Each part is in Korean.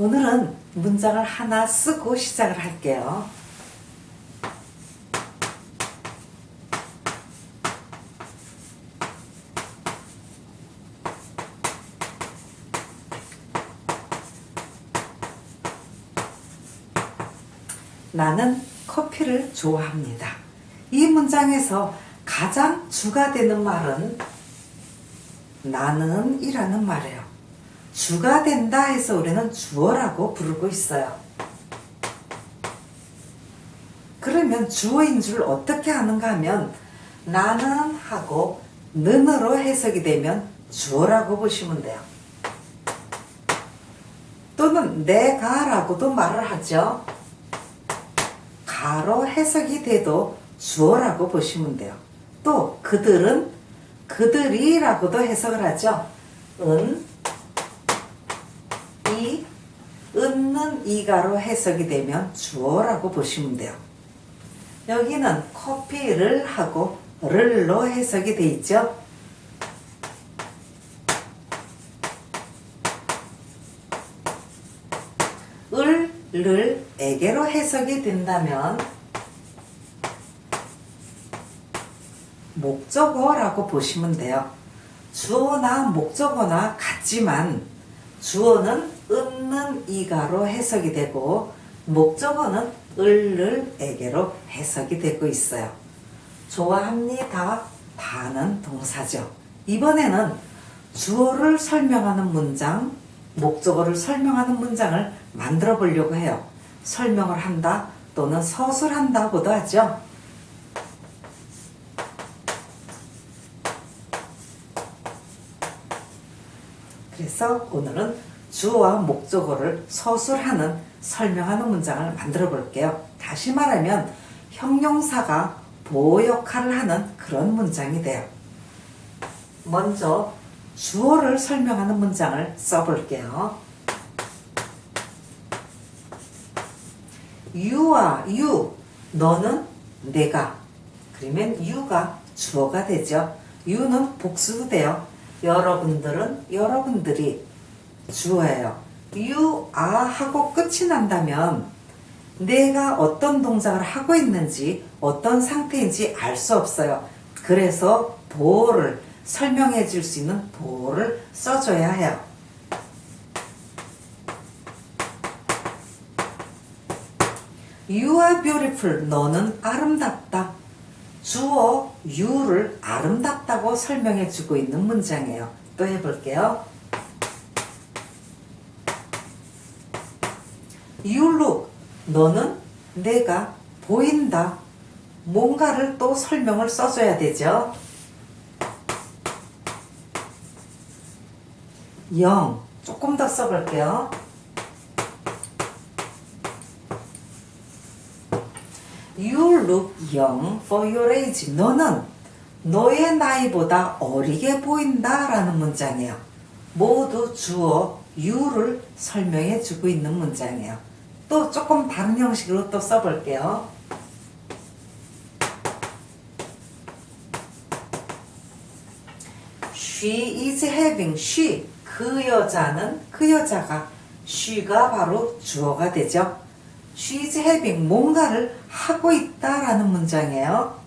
오늘은 문장을 하나 쓰고 시작을 할게요. 나는 커피를 좋아합니다. 이 문장에서 가장 주가 되는 말은 나는 이라는 말이에요. 주가 된다 해서 우리는 주어라고 부르고 있어요. 그러면 주어인 줄 어떻게 하는가 하면 나는 하고 는으로 해석이 되면 주어라고 보시면 돼요. 또는 내가라고도 말을 하죠. 가로 해석이 돼도 주어라고 보시면 돼요. 또 그들은 그들이라고도 해석을 하죠. 은, 이, 은는 이가로 해석이 되면 주어라고 보시면 돼요. 여기는 커피를 하고 를로 해석이 돼 있죠. 을, 를, 에게로 해석이 된다면 목적어라고 보시면 돼요. 주어나 목적어나 같지만 주어는 은는 이가로 해석이 되고 목적어는 을를 에게로 해석이 되고 있어요. 좋아합니다. 다는 동사죠. 이번에는 주어를 설명하는 문장, 목적어를 설명하는 문장을 만들어 보려고 해요. 설명을 한다 또는 서술한다고도 하죠. 그래서 오늘은 주어와 목적어를 서술하는 설명하는 문장을 만들어 볼게요. 다시 말하면 형용사가 보호 역할을 하는 그런 문장이 돼요. 먼저 주어를 설명하는 문장을 써볼게요. you와 you, 너는 내가. 그러면 you가 주어가 되죠. you는 복수도 돼요. 여러분들은 여러분들이 주어예요. you are 하고 끝이 난다면 내가 어떤 동작을 하고 있는지 어떤 상태인지 알 수 없어요. 그래서 보호를 설명해 줄 수 있는 보호를 써줘야 해요. You are beautiful. 너는 아름답다. 주어 you를 아름답다고 설명해 주고 있는 문장이에요. 또 해볼게요. You look. 너는 내가 보인다. 뭔가를 또 설명을 써줘야 되죠. 영. 조금 더 써볼게요. You look young for your age. 너는 너의 나이보다 어리게 보인다 라는 문장이에요. 모두 주어 you를 설명해 주고 있는 문장이에요. 또 조금 다른 형식으로 또 써볼게요. She is having she 그 여자는 그 여자가 she가 바로 주어가 되죠. She is having 뭔가를 하고 있다라는 문장이에요.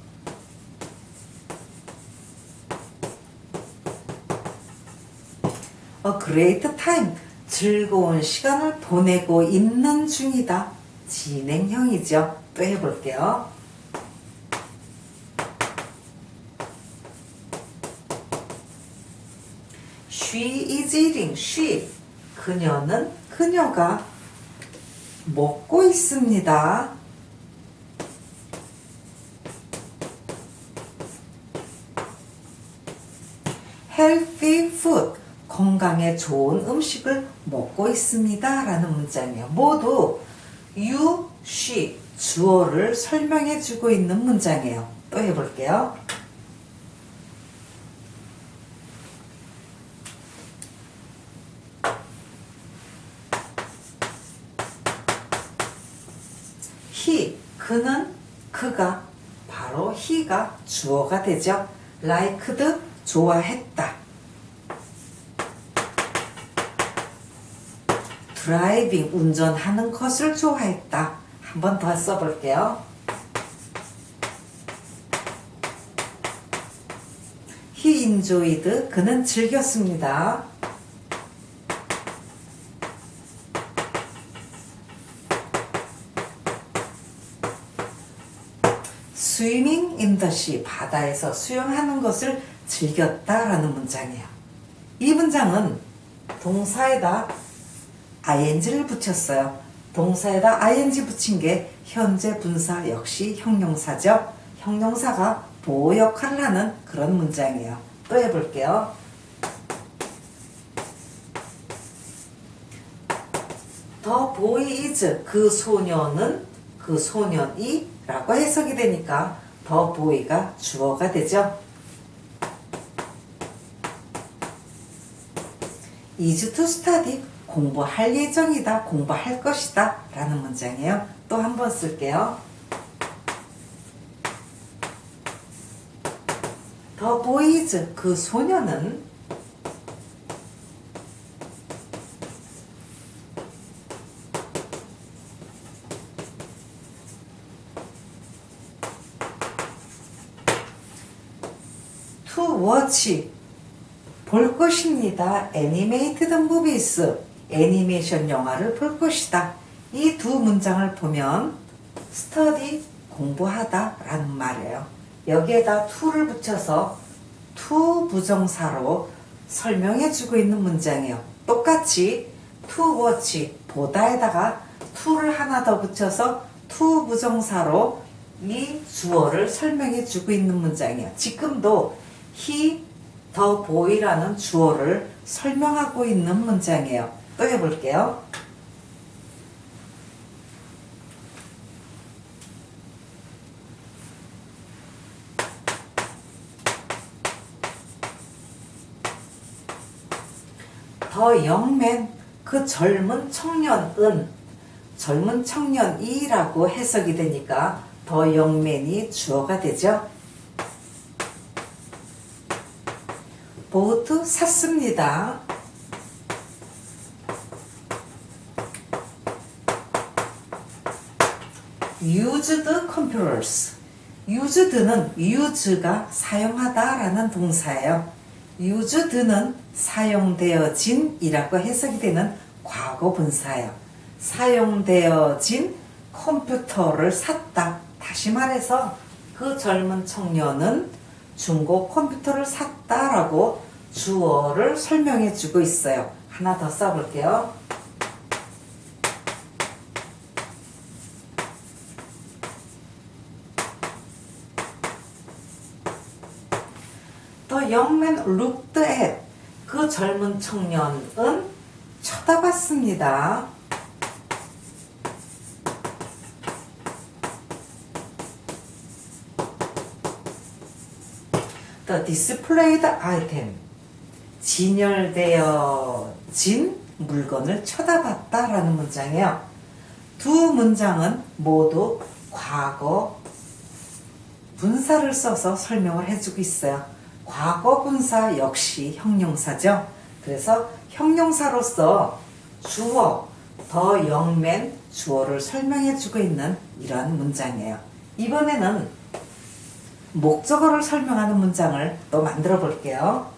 Great time 즐거운 시간을 보내고 있는 중이다. 진행형이죠. 또 해볼게요. She is eating. She. 그녀는 그녀가 먹고 있습니다. healthy food. 건강에 좋은 음식을 먹고 있습니다. 라는 문장이에요. 모두 you, she, 주어를 설명해 주고 있는 문장이에요. 또 해볼게요. he, 그는, 그가, 바로 he가 주어가 되죠. liked, 좋아했다. 드라이빙 운전하는 것을 좋아했다. 한 번 더 써볼게요. He enjoyed 그는 즐겼습니다. the sea 바다에서 수영하는 것을 즐겼다라는 문장이에요. 이 문장은 동사에다 ing를 붙였어요. 동사에다 ing 붙인 게 현재 분사 역시 형용사죠. 형용사가 보호 역할을 하는 그런 문장이에요. 또 해볼게요. The boy is 그 소녀는 그 소년이 라고 해석이 되니까 the boy가 주어가 되죠. is to study 공부할 예정이다 공부할 것이다 라는 문장이에요. 또 한 번 쓸게요. the boys 그 소녀는 to watch 볼 것입니다. 애니메이티드 무비스 애니메이션 영화를 볼 것이다. 이 두 문장을 보면 스터디 공부하다 라는 말이에요. 여기에다 to를 붙여서 to 부정사로 설명해 주고 있는 문장이에요. 똑같이 to watch 보다에다가 to를 하나 더 붙여서 to 부정사로 이 주어를 설명해 주고 있는 문장이에요. 지금도 he 더 보이라는 주어를 설명하고 있는 문장이에요. 또 해볼게요. 더 영맨 그 젊은 청년은 젊은 청년이라고 해석이 되니까 더 영맨이 주어가 되죠. 보트 샀습니다. Used computers. used는 use가 사용하다라는 동사예요. used는 사용되어진이라고 해석이 되는 과거 분사예요. 사용되어진 컴퓨터를 샀다. 다시 말해서 그 젊은 청년은 중고 컴퓨터를 샀다라고 주어를 설명해 주고 있어요. 하나 더 써볼게요. Looked at 그 젊은 청년은 쳐다봤습니다. The displayed 진열되어진 물건을 쳐다봤다라는 문장이에요. 두 문장은 모두 과거 분사를 써서 설명을 해주고 있어요. 과거 분사 역시 형용사죠. 그래서 형용사로서 주어, 더 영맨 주어를 설명해주고 있는 이러한 문장이에요. 이번에는 목적어를 설명하는 문장을 또 만들어 볼게요.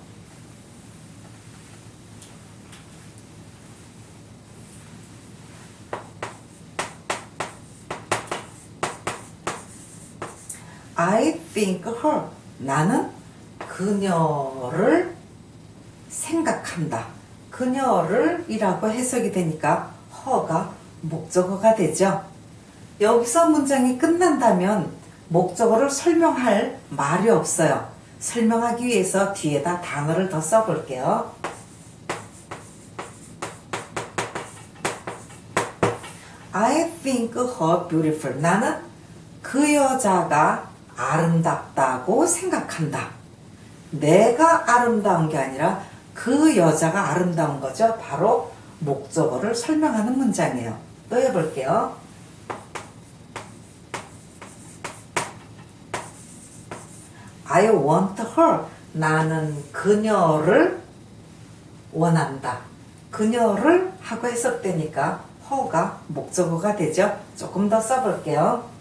I think her. 나는 그녀를 생각한다. 그녀를 이라고 해석이 되니까 her가 목적어가 되죠. 여기서 문장이 끝난다면 목적어를 설명할 말이 없어요. 설명하기 위해서 뒤에다 단어를 더 써볼게요. I think her. 나는 그 여자가 아름답다고 생각한다. 내가 아름다운 게 아니라 그 여자가 아름다운 거죠. 바로 목적어를 설명하는 문장이에요. 또 해볼게요. I want her. 나는 그녀를 원한다. 그녀를 하고 해석되니까 허가 목적어가 되죠. 조금 더 써볼게요.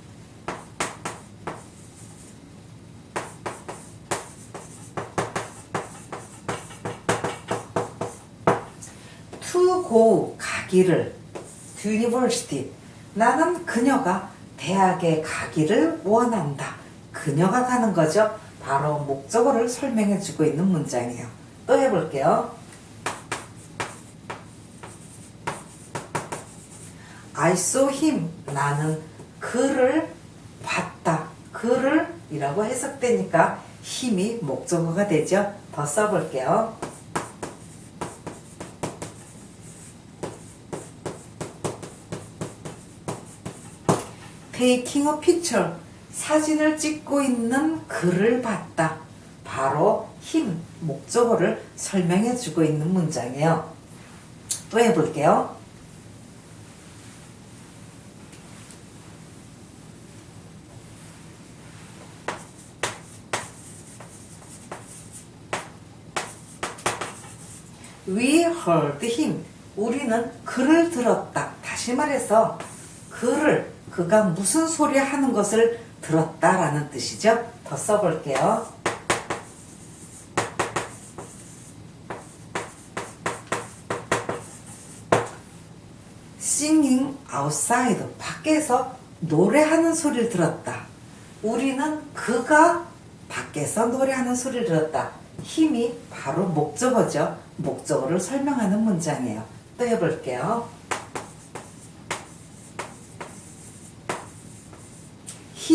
To go 가기를 university 나는 그녀가 대학에 가기를 원한다. 그녀가 가는 거죠. 바로 목적어를 설명해 주고 있는 문장이에요. 또 해볼게요. I saw him. 나는 그를 봤다. 그를 이라고 해석되니까 힘이 목적어가 되죠. 더 써볼게요. Taking a picture 사진을 찍고 있는 그를 봤다. 바로 힘 목적어를 설명해 주고 있는 문장이에요. 또 해볼게요. We heard him. 우리는 그를 들었다. 다시 말해서 그를 그가 무슨 소리 하는 것을 들었다라는 뜻이죠. 더 써볼게요. singing 밖에서 노래하는 소리를 들었다. 우리는 그가 밖에서 노래하는 소리를 들었다. 힘이 바로 목적어죠. 목적어를 설명하는 문장이에요. 또 해볼게요.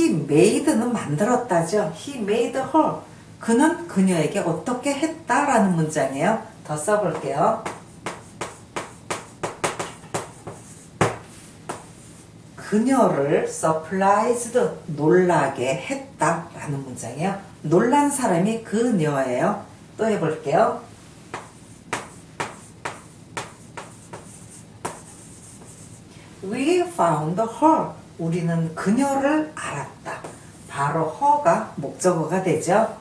He made는 만들었다죠. He made her. 그는 그녀에게 어떻게 했다라는 문장이에요. 더 써볼게요. 그녀를 surprised 놀라게 했다라는 문장이에요. 놀란 사람이 그녀예요. 또 해볼게요. We found her. 우리는 그녀를 알았다. 바로 her가 목적어가 되죠.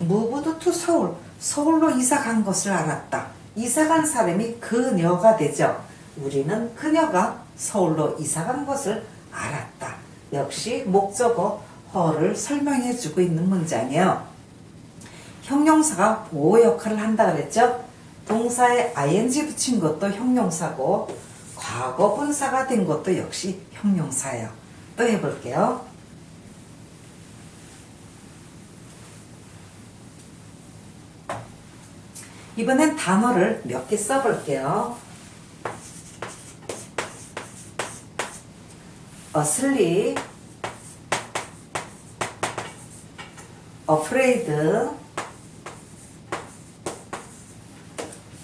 moved to 서울. 서울로 이사 간 것을 알았다. 이사 간 사람이 그녀가 되죠. 우리는 그녀가 서울로 이사 간 것을 알았다. 역시 목적어 her를 설명해 주고 있는 문장이에요. 형용사가 보호 역할을 한다 그랬죠? 동사에 ing 붙인 것도 형용사고 과거 분사가 된 것도 역시 형용사예요. 또 해볼게요. 이번엔 단어를 몇 개 써볼게요. asleep, afraid,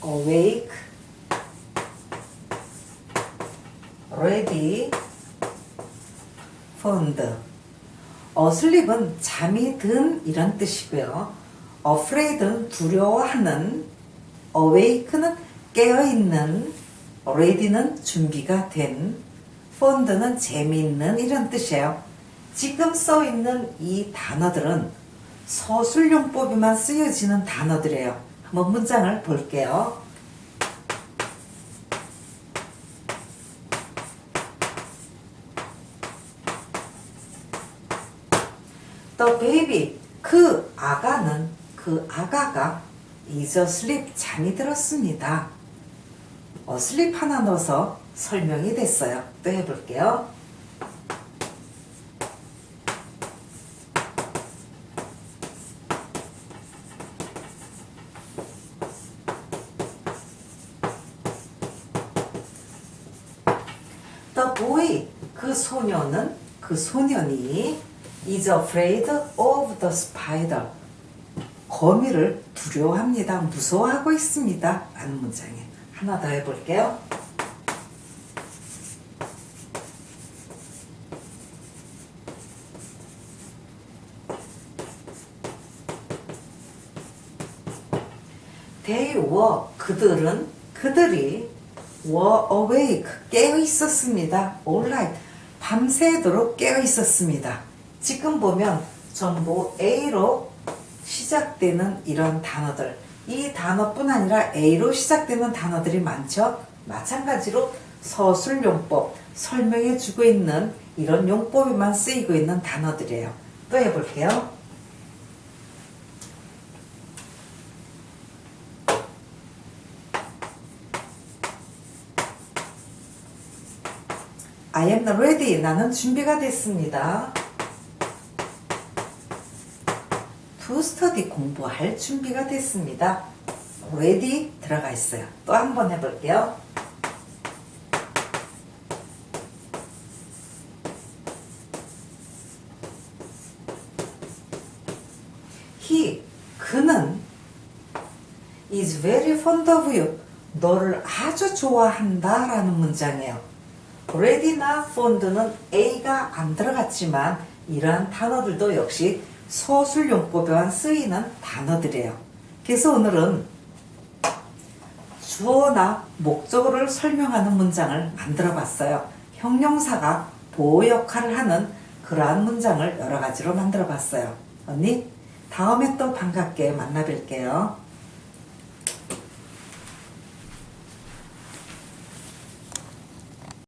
awake, ready, fond. asleep은 잠이 든 이런 뜻이고요. afraid는 두려워하는, awake는 깨어있는, ready는 준비가 된, fond는 재미있는 이런 뜻이에요. 지금 써 있는 이 단어들은 서술용법에만 쓰여지는 단어들이에요. 한번 문장을 볼게요. The baby 그 아가는 그 아가가 is asleep 잠이 들었습니다. asleep 하나 넣어서 설명이 됐어요. 또 해볼게요. Boy 그 소녀는 그 소년이 is afraid of the spider 거미를 두려워합니다. 무서워하고 있습니다. 라는 문장에 하나 더 해볼게요. They were 그들은 그들이 were awake 깨어 있었습니다. All night 밤새도록 깨어 있었습니다. 지금 보면 전부 A로 시작되는 이런 단어들. 이 단어뿐 아니라 A로 시작되는 단어들이 많죠. 마찬가지로 서술용법, 설명해 주고 있는 이런 용법에만 쓰이고 있는 단어들이에요. 또 해볼게요. I am ready. 나는 준비가 됐습니다. To study 공부할 준비가 됐습니다. ready 들어가 있어요. 또 한 번 해볼게요. he 그는 is very fond of you. 너를 아주 좋아한다 라는 문장이에요. Ready나 fond는 A가 안 들어갔지만 이러한 단어들도 역시 서술 용법에만 쓰이는 단어들이에요. 그래서 오늘은 주어나 목적어를 설명하는 문장을 만들어 봤어요. 형용사가 보호 역할을 하는 그러한 문장을 여러 가지로 만들어 봤어요. 언니, 다음에 또 반갑게 만나 뵐게요.